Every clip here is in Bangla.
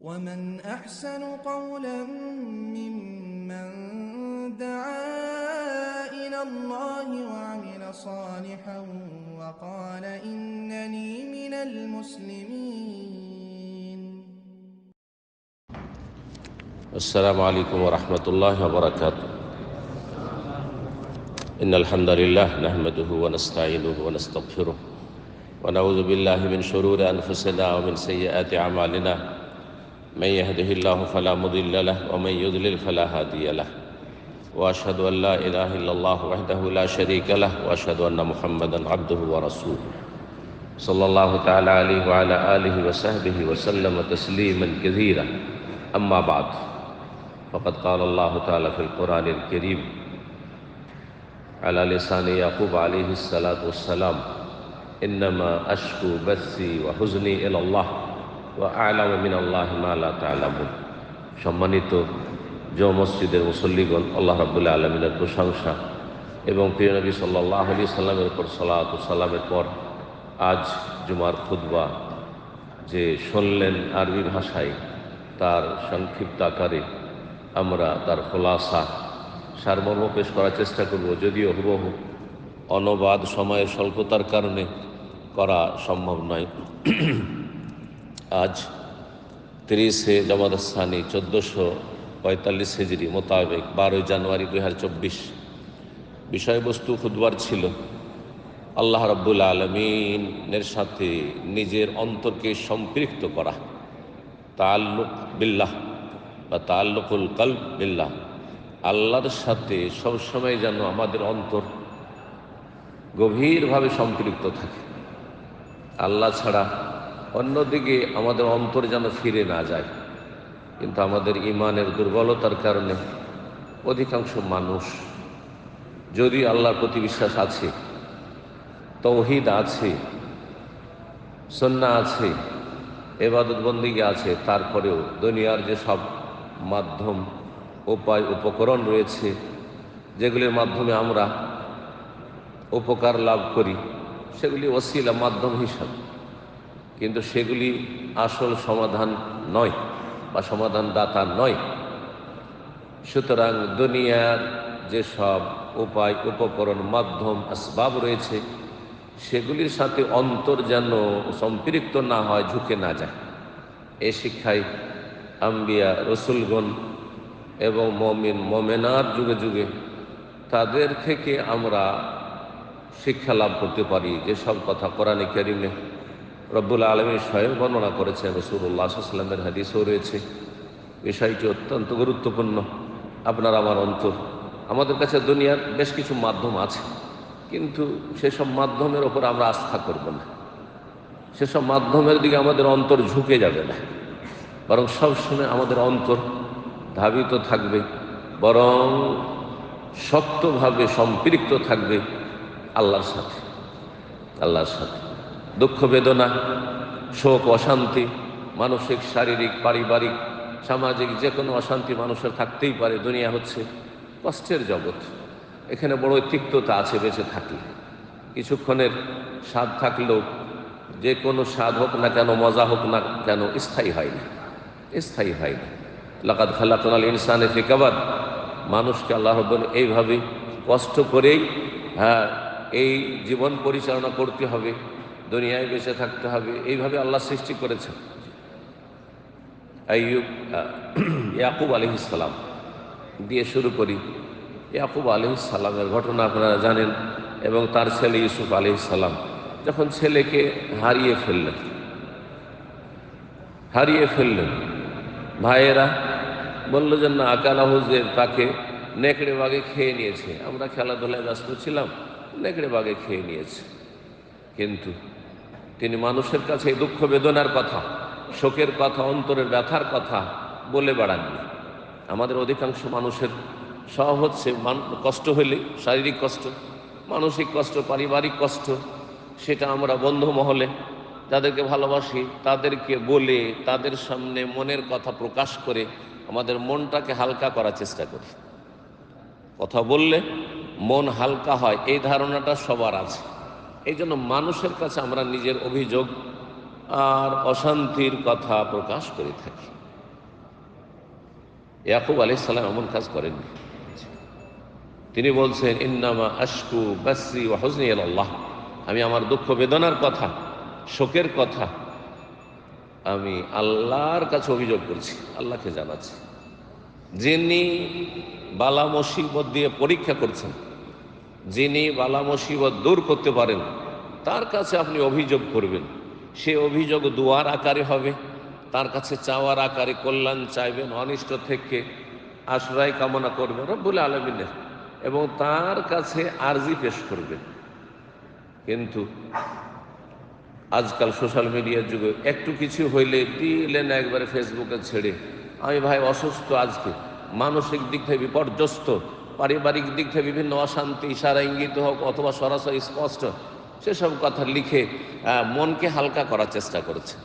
ومن أحسن قولا ممن دعا إلى الله وعمل صالحا وقال إنني من المسلمين. السلام عليكم ورحمة الله وبركاته. إن الحمد لله نحمده ونستعينه ونستغفره ونعوذ بالله من شرور أنفسنا ومن سيئات أعمالنا. من يهده الله فلا مضل له ومن يضلل فلا هادي له. وأشهد أن لا إله إلا الله وحده لا شريك له وأشهد أن محمدا عبده ورسوله. صلى الله تعالى عليه وعلى آله وصحبه وسلم تسليما كثيرا. أما بعد فقد قال الله تعالى في القرآن الكريم على لسان يعقوب عليه الصلاة والسلام إنما أشكو بثي وحزني إلى الله. সম্মানিত জ মসজিদের মুসল্লিগণ, আল্লাহ রাবুল্লাহ আলমিনের প্রশংসা এবং প্রিয়নবী সাল্লাহ আলি সাল্লামের পর সালাত সাল্লামের পর আজ জুমার খুদ্া যে শুনলেন আরবি ভাষায়, তার সংক্ষিপ্ত আকারে আমরা তার খোলাসা, সারমর্ম পেশ করার চেষ্টা করব। যদিও হুবহু অনবাদ সময়ের স্বল্পতার কারণে করা সম্ভব নয়। আজ তিরিশে জমাদানি চোদ্দোশো পঁয়তাল্লিশ হেজরি মোতাবেক বারোই জানুয়ারি দুই হাজার চব্বিশ। বিষয়বস্তু খুদবার ছিল, আল্লাহ রব্বুল আলমিনের সাথে নিজের অন্তরকে সম্পৃক্ত করা তাল্লুক বিল্লাহ বা তাল্লুকুল কল বিল্লাহ। আল্লাহর সাথে সবসময় যেন আমাদের অন্তর গভীরভাবে সম্পৃক্ত থাকে। আল্লাহ ছাড়া অন্যদিকে আমাদের অন্তর যেন ফিরে না যায়। কিন্তু আমাদের ইমানের দুর্বলতার কারণে অধিকাংশ মানুষ, যদি আল্লাহর প্রতি বিশ্বাস আছে, তৌহিদ আছে সন্না আছে, এবাদত বন্দিকে আছে, তারপরেও দুনিয়ার যে সব মাধ্যম, উপায়, উপকরণ রয়েছে, যেগুলির মাধ্যমে আমরা উপকার লাভ করি, সেগুলি অশিলা মাধ্যম হিসাব। কিন্তু সেগুলি আসল সমাধান নয় বা সমাধান দাতা নয়। সুতরাং দুনিয়ার যেসব উপায়, উপকরণ, মাধ্যম, আসবাব রয়েছে, সেগুলির সাথে অন্তর যেন সম্পৃক্ত না হয়, ঝুঁকে না যায়। এ শিক্ষায় আম্বিয়া, রসুলগণ এবং মমিন, মমেনার যুগে যুগে তাদের থেকে আমরা শিক্ষা লাভ করতে পারি। যেসব কথা কোরআনে কেরিমে রব্বুল আলমী স্বয়ং বর্ণনা করেছেন রসুল্লাহ সাল্লামের হাদিসও রয়েছে। বিষয়টি অত্যন্ত গুরুত্বপূর্ণ। আপনার, আমার অন্তর, আমাদের কাছে দুনিয়ার বেশ কিছু মাধ্যম আছে, কিন্তু সেসব মাধ্যমের ওপর আমরা আস্থা করব না। সেসব মাধ্যমের দিকে আমাদের অন্তর ঝুঁকে যাবে না। বরং সবসময় আমাদের অন্তর ধাবিত থাকবে, বরং শক্তভাবে সম্পৃক্ত থাকবে আল্লাহর সাথে আল্লাহর সাথে। দুঃখ বেদনা, শোক, অশান্তি, মানসিক, শারীরিক, পারিবারিক, সামাজিক যে কোনো অশান্তি মানুষের থাকতেই পারে, দুনিয়া হচ্ছে কষ্টের জগৎ। এখানে বড় তিক্ততা আছে, বেঁচে থাকলে কিছুক্ষণের স্বাদ থাকলেও যে কোনো স্বাদ হোক না কেন, মজা হোক না কেন, স্থায়ী হয় না, স্থায়ী হয় না। লাকাত খালাকাল ইনসানে ফিকাবাদ মানুষকে আল্লাহ রব্বন এইভাবে কষ্ট করেই হ্যাঁ এই জীবন পরিচালনা করতে হবে। দুনিয়ায় বেঁচে থাকতে হবে। এইভাবে আল্লাহ সৃষ্টি করেছেন। ইয়াকুব আলি ইসালাম দিয়ে শুরু করি। ইয়াকুব আলি সালামের ঘটনা আপনারা জানেন এবং তার ছেলে ইউসুফ আলি যখন ছেলেকে হারিয়ে ফেললেন হারিয়ে ফেললেন, ভাইয়েরা বলল যে, না, আকালা হুজের তাকে নেকড়ে বাগে খেয়ে নিয়েছে। আমরা খেলাধুলায় ব্যস্ত ছিলাম, নেকড়ে বাগে খেয়ে নিয়েছে। কিন্তু তিনি মানুষের কাছে দুঃখ বেদনার কথা, শোকের কথা, অন্তরের ব্যথার কথা বলে বেড়াননি। আমাদের অধিকাংশ মানুষের সব হচ্ছে কষ্ট হইলে শারীরিক কষ্ট, মানসিক কষ্ট, পারিবারিক কষ্ট, সেটা আমরা বন্ধু মহলে যাদেরকে ভালোবাসি, তাদেরকে বলে তাদের সামনে মনের কথা প্রকাশ করে আমাদের মনটাকে হালকা করার চেষ্টা করি। কথা বললে মন হালকা হয়, এই ধারণাটা সবার আছে। এই জন্য মানুষের কাছে আমরা নিজের অভিযোগ আর অশান্তির কথা প্রকাশ করে থাকি। ইয়াকুব আলি সালাম এমন কাজ করেননি। তিনি বলছেন, ইন্নামা আশকু বাসরি ও হজনি আল্লাহ আমি আমার দুঃখ বেদনার কথা, শোকের কথা, আমি আল্লাহর কাছে অভিযোগ করছি, আল্লাহকে জানাচ্ছি। যিনি বালা মুসিবত দিয়ে পরীক্ষা করছেন যিনি বালা মুসিবত দূর করতে পারেন, তার কাছে আপনি অভিযোগ করবেন। সে অভিযোগ দুয়ার আকারে হবে, তার কাছে চাওয়ার আকারে কল্যাণ চাইবেন, অনিষ্ট থেকে আশ্রয় কামনা করবেন, রব্বুল আলমিনের, এবং তার কাছে আর্জি পেশ করবেন। কিন্তু আজকাল সোশ্যাল মিডিয়ার যুগে একটু কিছু হইলে দিলেন একবারে ফেসবুকে ছেড়ে, আমি ভাই অসুস্থ আজকে, মানসিক দিক থেকে বিপর্যস্ত পারিবারিক দিক থেকে বিভিন্ন অশান্তি, ইশারা, ইঙ্গিত হোক অথবা সরাসরি স্পষ্ট, সেসব কথা লিখে মনকে হালকা করার চেষ্টা করেছে।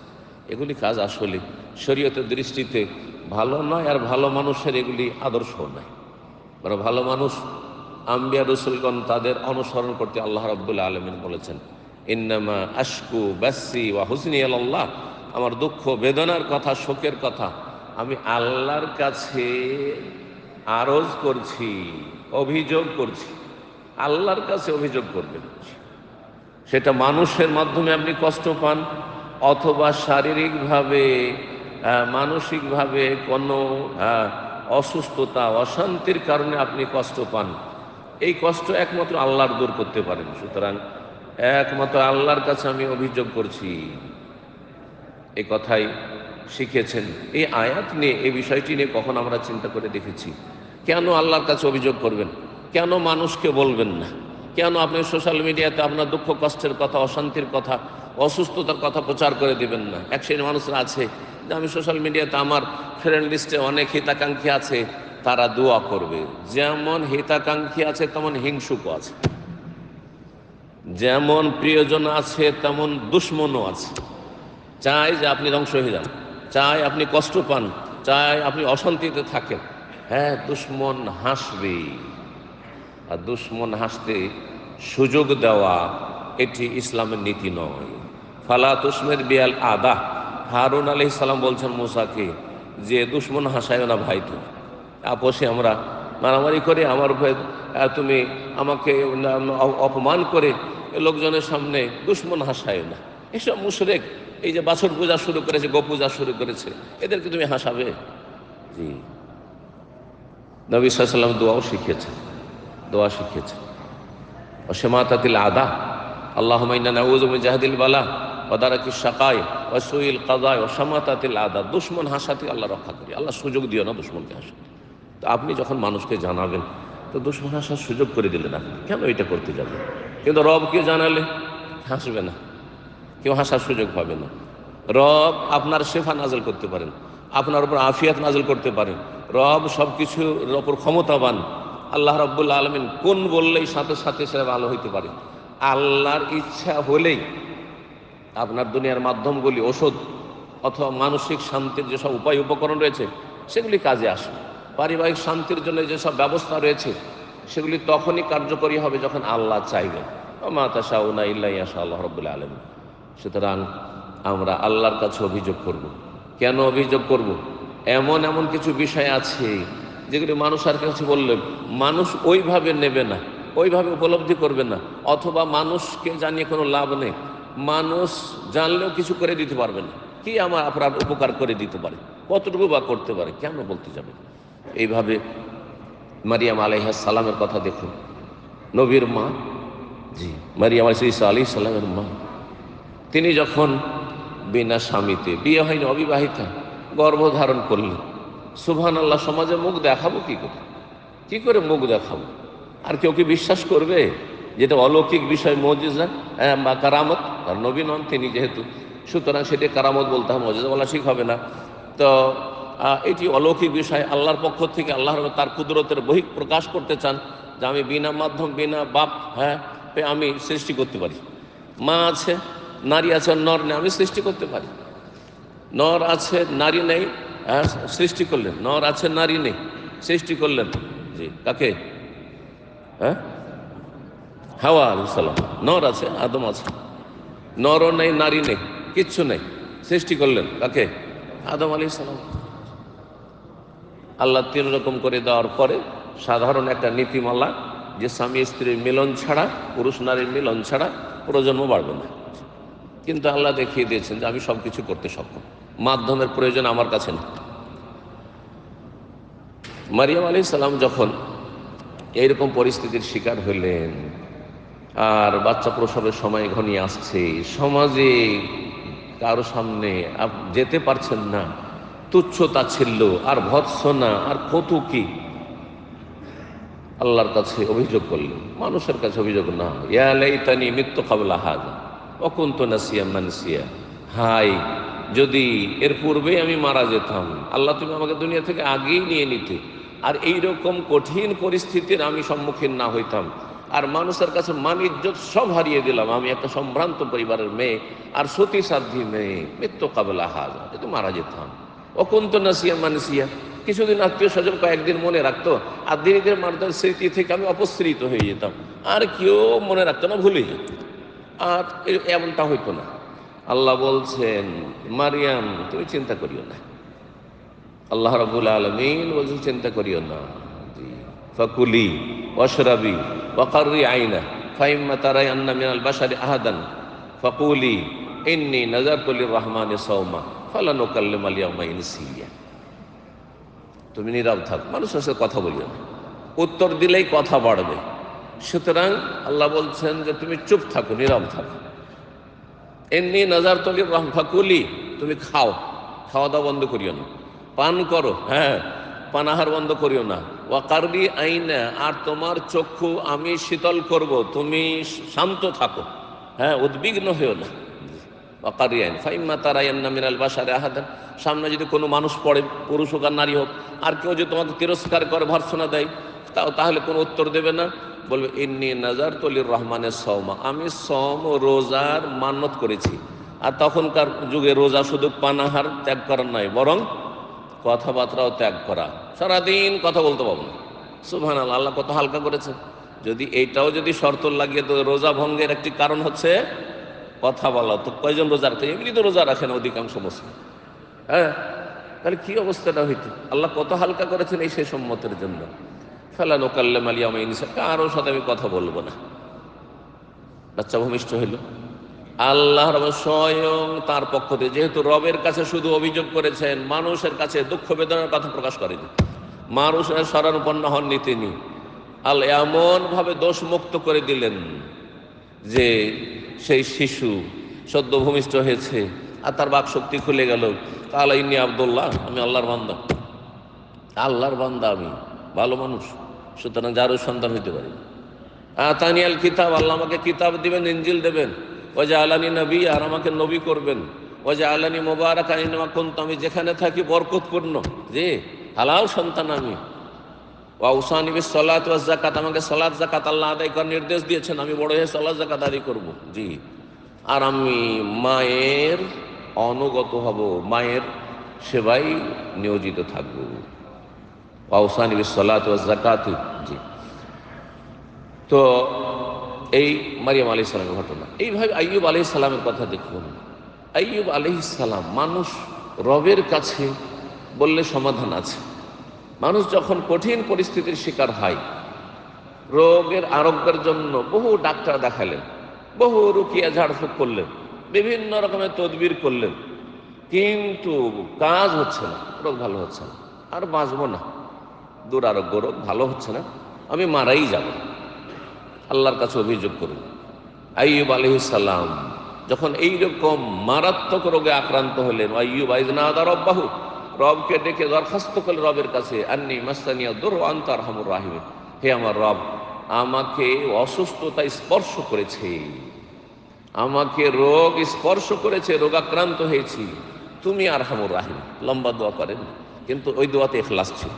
এগুলি কাজ আসলে শরীয়তের দৃষ্টিতে ভালো নয় আর ভালো মানুষের এগুলি আদর্শ নয়। বড় ভালো মানুষ, আম্বিয়া রসুলগণ তাদের অনুসরণ করতে আল্লাহ রব্দুল্লাহ আলমিন বলেছেন, ইন্নামা আশকু বাসি ওয়া হুসনি আল্লাহ আমার দুঃখ, বেদনার কথা, শোকের কথা আমি আল্লাহর কাছে আরজ করছি, অভিযোগ করছি। আল্লাহর কাছে অভিযোগ করবেন। সেটা মানুষের মাধ্যমে আপনি কষ্ট পান, অথবা শারীরিকভাবে মানসিকভাবে কোনো অসুস্থতা, অশান্তির কারণে আপনি কষ্ট পান। এই কষ্ট একমাত্র আল্লাহর দূর করতে পারেন। সুতরাং একমাত্র আল্লাহর কাছে আমি অভিযোগ করছি। এই কথাই শিখেছেন এই আয়াত নিয়ে, এই বিষয়টি নিয়ে কখন আমরা চিন্তা করে দেখেছি? কেন আল্লাহর কাছে অভিযোগ করবেন? কেন মানুষকে বলবেন না? কেন আপনি সোশ্যাল মিডিয়াতে আপনার দুঃখ, কষ্টের কথা, অশান্তির কথা, অসুস্থতার কথা প্রচার করে দিবেন না? এক শ্রেণির মানুষরা আছে, যে আমি সোশ্যাল মিডিয়াতে আমার ফ্রেন্ড লিস্টে অনেক হিতাকাঙ্ক্ষী আছে, তারা দোয়া করবে। যেমন হিতাকাঙ্ক্ষী আছে, তেমন হিংসুকও আছে। যেমন প্রিয়জন আছে, তেমন দুশ্মনও আছে। চাই যে আপনি ধ্বংস হয়ে যান। চাই আপনি কষ্ট পান চাই আপনি অশান্তিতে থাকেন। হ্যাঁ দুশ্মন হাসবে। আর দুশ্মন হাসতে সুযোগ দেওয়া এটি ইসলামের নীতি নয়। ফালা তুসমের বিয়াল আদা। হারুন আলি সালাম বলছেন মুসাকে যে, দুশ্মন হাসায় না ভাই তো আপোষে আমরা মারামারি করে, আমার ভয় তুমি আমাকে অপমান করে লোকজনের সামনে দুশ্মন হাসায় না। এসব মুশরেক এই যে বাছর পূজা শুরু করেছে গো পূজা শুরু করেছে এদেরকে তুমি হাসাবে? জি। নবী সাল্লাম দোয়াও শিখিয়েছেন দোয়া শিখিয়েছেন অসেমাতাতিল আদা আল্লাহ জাহাদিল বালা ওদারাকি শাকায় ওসুইল কাদায় অসমাতাতিল আদা। দুশ্মন হাসাতে আল্লাহ রক্ষা করি। আল্লাহ সুযোগ দিও না দুশ্মনকে হাসা তো আপনি যখন মানুষকে জানাবেন তো দুশ্মন হাসার সুযোগ করে দিলেন আপনি। কেন এটা করতে যাবেন? কিন্তু রবকে জানালে? হাসবে না। কেউ হাসার সুযোগ পাবে না। রব আপনার শেফা নাজল করতে পারেন, আপনার উপর আফিয়াত নাজল করতে পারেন। রব সব কিছুর ওপর ক্ষমতাবান। আল্লাহ রব্বুল্লা আলমিন কোন বললেই সাথে সাথে সেটা ভালো হইতে পারে। আল্লাহর ইচ্ছা হলেই আপনার দুনিয়ার মাধ্যমগুলি ওষুধ অথবা মানসিক শান্তির যেসব উপায় উপকরণ রয়েছে, সেগুলি কাজে আসে পারিবারিক শান্তির জন্য যেসব ব্যবস্থা রয়েছে, সেগুলি তখনই কার্যকরী হবে যখন আল্লাহ চাইবেন। মাতা শাউনা ইল্লা ইয়াশা আল্লাহ রব্বুল আলম সুতরাং আমরা আল্লাহর কাছে অভিযোগ করব। কেন অভিযোগ করব। এমন এমন কিছু বিষয় আছে যেগুলি মানুষ আর কাছে বললে মানুষ ওইভাবে নেবে না, ওইভাবে উপলব্ধি করবে না, অথবা মানুষকে জানিয়ে কোনো লাভ নেই। মানুষ জানলেও কিছু করে দিতে পারবে না। কি আমার আপনার উপকার করে দিতে পারে? কতটুকু বা করতে পারে? কেন বলতে যাবে? এইভাবে মারিয়াম আলাইহাস সালামের কথা দেখুন। নবীর মা? জি, মারিয়াম আলাইসা আলি সালামের মা। তিনি যখন বিনা স্বামীতে বিয়ে হয়নি অবিবাহিতা গর্ভধারণ করলেন সুবহান আল্লাহ সমাজে মুখ দেখাবো কি করে? কি করে মুখ দেখাবো? আর কেউ কি বিশ্বাস করবে যেটা অলৌকিক বিষয় মজিজা হ্যাঁ, বা কারামত? আর নবী নন তিনি যেহেতু। সুতরাং সেটি কারামত বলতে হবে মজিজা বলা ঠিক হবে না। তো এটি অলৌকিক বিষয় আল্লাহর পক্ষ থেকে আল্লাহর তার কুদরতের বহিক প্রকাশ করতে চান যে আমি বিনা মাধ্যম বিনা বাপ হ্যাঁ আমি সৃষ্টি করতে পারি। মা আছে নারী আছে নর নেই, আমি সৃষ্টি করতে পারি। নর আছে, নারী নেই সৃষ্টি করলেন। নর আছে, নারী নেই, সৃষ্টি করলেন। জি, কাকে? হ্যাঁ? হাওয়া আলাইসাল্লাম নর আছে, আদম আছে। নরও নেই, নারী নেই, কিচ্ছু নেই, সৃষ্টি করলেন। কাকে? আদম আলী সালাম। আল্লাহ তিন রকম করে দেওয়ার পরে সাধারণ একটা নীতিমালা যে স্বামী স্ত্রীর মিলন ছাড়া, পুরুষ নারীর মিলন ছাড়া প্রজন্ম বাড়বে না। কিন্তু আল্লাহ দেখিয়ে দিয়েছেন যে আমি সব কিছু করতে সক্ষম। মাধ্যমের প্রয়োজন আমার কাছে না। মারিয়াম আলী সালাম যখন এইরকম পরিস্থিতির শিকার হইলেন আর বাচ্চা প্রসবের সময় ঘনিয়ে আসছে, সমাজে কারও সামনে যেতে পারছেন না তুচ্ছ তাচ্ছিল্য আর ভৎসনা, আর কত কি আল্লাহর কাছে অভিযোগ করলেন। মানুষের কাছে অভিযোগ না। ইয়ালাই তানি মৃত্যু কাবলা হাজ অকুন্ত নাসিয়া মানসিয়া। হাই, যদি এর পূর্বেই আমি মারা যেতাম, আল্লাহ তুমি আমাকে দুনিয়া থেকে আগেই নিয়ে নিতে। আর এই রকম কঠিন পরিস্থিতির আমি সম্মুখীন না হইতাম। আর মানুষের কাছে মান ইজ্জত সব হারিয়ে দিলাম। আমি একটা সম্ভ্রান্ত পরিবারের মেয়ে আর সতী সাধ্যী মেয়ে। মৃত্যু কাবলা হাজ তো মারা যেতাম। অকুন্ত নাসিয়া মানসিয়া, কিছুদিন আত্মীয় স্বজন কয়েকদিন মনে রাখতো, আর ধীরে ধীরে মারদার স্মৃতি থেকে আমি অপসৃত হয়ে যেতাম। আর কেউ মনে রাখতো না, ভুলে যেত আর এমনটা হইতো না। আল্লাহ বলছেন, মারিয়াম, তুমি চিন্তা করিও না। আল্লাহ রাবুল আলমিন বলছেন, চিন্তা করিও না। ফাকুলি অশরাবি ওয়াকারি আইনা ফাইম্মা তারাই আন্না মিনাল বাসারি আহাদান ফাকুলি ইন্নি নাজারতুলির রহমানে সৌমা ফালানুকাল্লিম আলিয়াউমা ইনসিয়া। তুমি নীরব থাক, মানুষের সাথে কথা বলিও না। উত্তর দিলেই কথা বাড়বে। সুতরাং আল্লাহ বলছেন যে তুমি চুপ থাকো, নীরব থাকো। এমনি নজর তলির ফাকুলি তুমি খাও। খাওয়া দাওয়া বন্ধ করিও না। পান করো হ্যাঁ পানাহার বন্ধ করিও না। ওয়াকারবি আইনা, আর তোমার চক্ষু আমি শীতল করব, তুমি শান্ত থাকো। হ্যাঁ উদ্বিগ্ন হইও না। ওয়াকারি আইন, ফাইম্মা তারা ইয়ান্না মিনাল বাসারে আহাদান, সামনে যদি কোনো মানুষ পড়ে, পুরুষ হোক আর নারী হোক, আর কেউ যদি তোমাকে তিরস্কার করে, ভর্সনা দেয়, তাও তাহলে কোনো উত্তর দেবে না। বলবে, ইন্নি নাজার তলির রহমানের সৌমা আমি সম রোজার মান্যত করেছি। আর তখনকার যুগে রোজা শুধু পানাহার ত্যাগ করার নয়, বরং কথাবার্তাও ত্যাগ করা। সারাদিন কথা বলতে পারব না। সুবহান আল্লাহ কত হালকা করেছে যদি এইটাও যদি শর্ত লাগিয়ে তো রোজা ভঙ্গের একটি কারণ হচ্ছে কথা বলা। তো কয়জন রোজা রাখতে এমনি তো রোজা রাখে না অধিকাংশ মুসলিম। হ্যাঁ? তাহলে কি অবস্থাটা হইতো? আল্লাহ কত হালকা করেছেন এই সেই সম্মতের জন্য। ফেলা নোকাল্লাম আলী আমার ইনসা কারোর সাথে আমি কথা বলব না। বাচ্চা ভূমিষ্ঠ হইল। আল্লাহ রব স্বয়ং তার পক্ষ থেকে, যেহেতু রবের কাছে শুধু অভিযোগ করেছেন, মানুষের কাছে দুঃখ বেদনার কথা প্রকাশ করেনি। মানুষের স্মরণপন্ন হননি তিনি। আল্লাহ এমনভাবে দোষমুক্ত করে দিলেন যে সেই শিশু সদ্য ভূমিষ্ঠ হয়েছে আর তার বাক শক্তি খুলে গেল। তাহলে ইন্নি আবদুল্লাহ, আমি আল্লাহর বান্দা। আল্লাহর বান্দা আমি, ভালো মানুষ। সুতরাং যারও সন্তান হইতে পারি তানিয়াল কিতাব, আল্লাহ আমাকে কিতাব দিবেন ইঞ্জিল দেবেন। ও যে আলানি নবী, আর আমাকে নবী করবেন। ও যে আলানি মোবারক আইনামা কোন আমি যেখানে থাকি বরকতপূর্ণ। জি, হালাল সন্তান আমি। ওয়াউসানি সলাত ওয়া জাকাত আমাকে সলাত জাকাত আল্লাহ আদায় করার নির্দেশ দিয়েছেন, আমি বড় হয়ে সলাত জাকাত আদায় করব। জি, আর আমি মায়ের অনুগত হব, মায়ের সেবাই নিয়োজিত থাকব। ওয়াউসানি সলাত ওয়া জাকাত তো এই মারিয়াম আলি সালামের ঘটনা। এইভাবে আইয়ুব আলি সালামের কথা দেখুন। আইয়ুব আলি সালাম মানুষ রবের কাছে বললে সমাধান আছে। মানুষ যখন কঠিন পরিস্থিতির শিকার হয়, রোগের আরোগ্যের জন্য বহু ডাক্তার দেখালেন, বহু রুকিয়া ঝাড়ফুঁক করলেন, বিভিন্ন রকমের তদবির করলেন। কিন্তু কাজ হচ্ছে না, রোগ ভালো হচ্ছে না। আর বাঁচবো না। দুরারোগ্য রোগ, ভালো হচ্ছে না, আমি মারাই যাব। আল্লাহর কাছে অভিযোগ করুন। আইয়ুব আলহিসাল্লাম যখন এইরকম মারাত্মক রোগে আক্রান্ত হলেন, আইয়ুব আইজনাদা রব্বাহু, রবকে ডেকে দরখাস্ত করলেন রবের কাছে, আন্নি মাস্তানিয়া দোর আন্তার হামুর রাহিমে হে আমার রব, আমাকে অসুস্থতা স্পর্শ করেছে। আমাকে রোগ স্পর্শ করেছে, রোগাক্রান্ত হয়েছি। তুমি আর হামুর রাহিম লম্বা দোয়া করেন, কিন্তু ওই দোয়াতে এখলাস ছিল।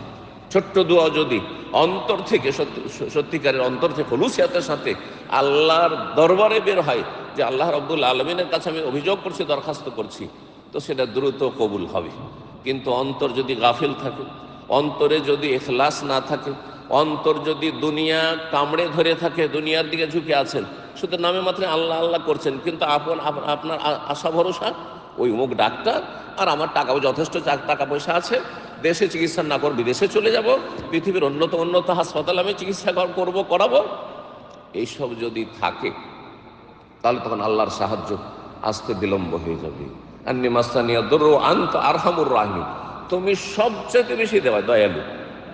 ছোট্ট দোয়া যদি অন্তর থেকে, সত্যি- সত্যিকারের অন্তর থেকে হলুসিয়াতের সাথে আল্লাহর দরবারে বের হয় যে আল্লাহ রব্বুল আলমিনের কাছে আমি অভিযোগ করছি, দরখাস্ত করছি, তো সেটা দ্রুত কবুল হবে। কিন্তু অন্তর যদি গাফিল থাকে, অন্তরে যদি এখলাস না থাকে, অন্তর যদি দুনিয়া কামড়ে ধরে থাকে, দুনিয়ার দিকে ঝুঁকে আছেন শুধু নামে মাত্র আল্লাহ আল্লাহ করছেন, কিন্তু আপন আপনার আশা ভরসা, ওই মুখ ডাক্তার, আর আমার টাকাও যথেষ্ট টাকা পয়সা আছে দেশে চিকিৎসা না করে বিদেশে চলে যাব, পৃথিবীর উন্নত উন্নত হাসপাতালে আমি চিকিৎসা কর- করব, করাবো। এইসব যদি থাকে, তাহলে তখন আল্লাহর সাহায্য আসতে বিলম্ব হয়ে যাবে। আন্নি মাস্তানিয়া দরু আন্ত আরহামুর রাহিম তুমি সবচেয়ে বেশি দেওয়া দয়ালু।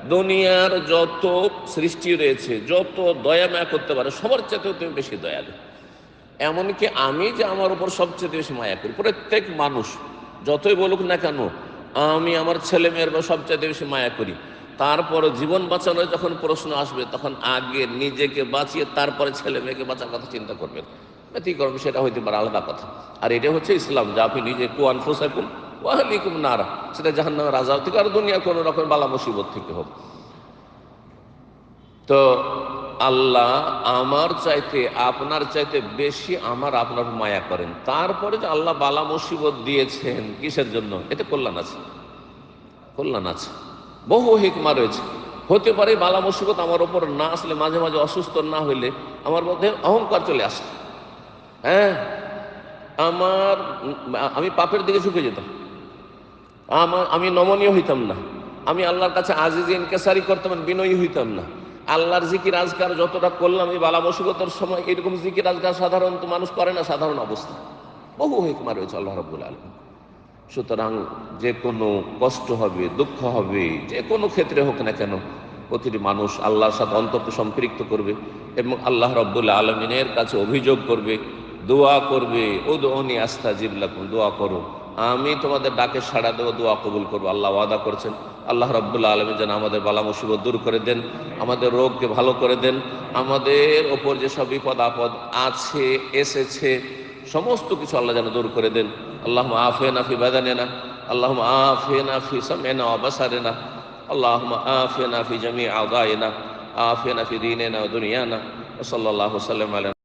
দুনিয়ার যত সৃষ্টি রয়েছে, যত দয়া মায়া করতে পারে, সবার চাইতেও তুমি বেশি দয়ালু। এমনকি আমি যে আমার উপর সবচেয়ে বেশি মায়া করি, প্রত্যেক মানুষ যতই বলুক না কেন আমি আমার ছেলে মেয়ের সবচেয়ে বেশি মায়া করি। তারপর জীবন বাঁচানোর যখন প্রশ্ন আসবে, তখন আগে নিজেকে বাঁচিয়ে তারপরে ছেলে মেয়েকে বাঁচার কথা চিন্তা করবেন। ব্যতিক্রম সেটা হইতে পারে আলাদা কথা। আর এটা হচ্ছে ইসলাম, যা আপনি নিজে কুয়ান ফুসাকুম ওয়াহলিকুম নারা। সেটা জাহান্নামের রাজা থেকে আর দুনিয়া কোনো রকম বালা মুসিবত থেকে হোক। তো আল্লাহ আমার চাইতে, আপনার চাইতে বেশি আমার আপনার মায়া করেন। তারপরে যে আল্লাহ বালা মুসিবত দিয়েছেন, কিসের জন্য? এতে কল্যাণ আছে। কল্যাণ আছে। বহু হিকমা রয়েছে। হতে পারে বালা মুসিবত আমার ওপর না আসলে মাঝে মাঝে অসুস্থ না হইলে আমার মধ্যে অহংকার চলে আসে। হ্যাঁ? আমার, আমি পাপের দিকে ঝুঁকে যেতাম। আমার, আমি নমনীয় হইতাম না। আমি আল্লাহর কাছে আজিজ ইনকেসারি করতাম, বিনয়ী হইতাম না। আল্লাহর জিকির আজকার যতটা করলাম এই বালা মুসিবতের সময় এরকম জিকির আজকার সাধারণত মানুষ করে না, সাধারণ অবস্থা। বহু হিকমা রয়েছে আল্লাহ রব্বুল আলম সুতরাং যে কোনো কষ্ট হবে, দুঃখ হবে, যে কোনো ক্ষেত্রে হোক না কেন, প্রতিটি মানুষ আল্লাহর সাথে অন্তত সম্পৃক্ত করবে এবং আল্লাহ রব্বুল্লা আলমিনের কাছে অভিযোগ করবে, দোয়া করবে ও দোনি আস্থা জিবলাকুম দোয়া করো। আমি তোমাদের ডাকে সাড়া দেবো, দোয়া কবুল করব। আল্লাহ ওয়াদা করেছেন আল্লাহ রব্বুল্লা আলমী যেন আমাদের বালা মুসিবত দূর করে দেন, আমাদের রোগকে ভালো করে দেন, আমাদের ওপর যেসব বিপদ আপদ আছে, এসেছে, সমস্ত কিছু আল্লাহ যেন দূর করে দেন। আল্লাহ আফেনা ফি বাদানেনা আল্লাহ আফেনা ফি সামেনা অবাসারেনা আল্লাহ আফেনা ফি জামি আদায়না আফেনা ফি দুনিয়া দুনিয়ানা ওসল্লাহ সাল্লাম